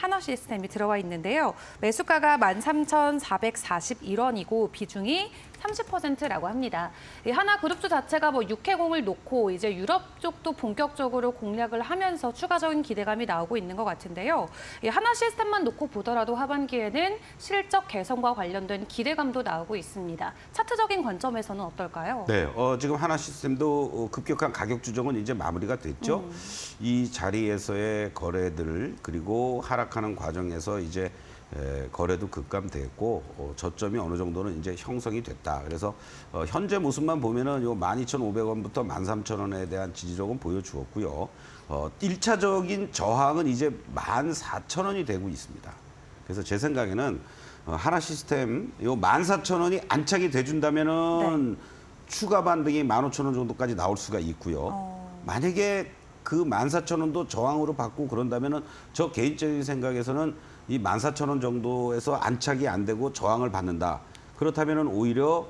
하나 시스템이 들어와 있는데요. 매수가가 13,441원이고 비중이 30%라고 합니다. 이 하나 그룹주 자체가 뭐 육해공을 놓고 이제 유럽 쪽도 본격적으로 공략을 하면서 추가적인 기대감이 나오고 있는 것 같은데요. 이 하나 시스템만 놓고 보더라도 하반기에는 실적 개선과 관련된 기대감도 나오고 있습니다. 차트적인 관점에서는 어떨까요? 네, 어, 지금 하나 시스템도 어, 급격한 가격 조정은 이제 마무리가 됐죠. 이 자리에서의 거래들 그리고 하락 하는 과정에서 이제 에, 거래도 급감됐고 어, 저점이 어느 정도는 이제 형성이 됐다. 그래서 어, 현재 모습만 보면은 요 12,500원부터 13,000원에 대한 지지력은 보여주었고요. 어, 1차적인 저항은 이제 14,000원이 되고 있습니다. 그래서 제 생각에는 어, 하나 시스템 요 14,000원이 안착이 돼 준다면은 추가 반등이 15,000원 정도까지 나올 수가 있고요. 어. 만약에 그 14,000원도 저항으로 받고 그런다면은 저 개인적인 생각에서는 이 14,000원 정도에서 안착이 안 되고 저항을 받는다. 그렇다면은 오히려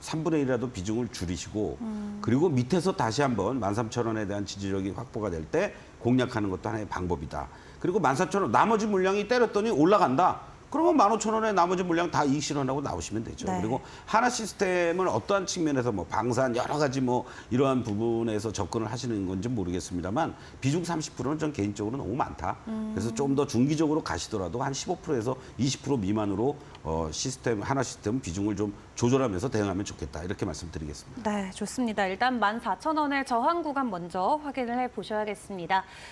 3분의 1이라도 비중을 줄이시고 그리고 밑에서 다시 한번 13,000원에 대한 지지력이 확보가 될 때 공략하는 것도 하나의 방법이다. 그리고 14,000원 나머지 물량이 때렸더니 올라간다. 그러면 15,000원에 나머지 물량 다 이익 실현하고 나오시면 되죠. 네. 그리고 하나 시스템을 어떠한 측면에서 뭐 방산 여러 가지 뭐 이러한 부분에서 접근을 하시는 건지 모르겠습니다만 비중 30%는 전 개인적으로 너무 많다. 그래서 좀 더 중기적으로 가시더라도 한 15%에서 20% 미만으로 어 시스템 하나 시스템 비중을 좀 조절하면서 대응하면 좋겠다. 이렇게 말씀드리겠습니다. 네, 좋습니다. 일단 14,000원의 저항 구간 먼저 확인을 해 보셔야겠습니다.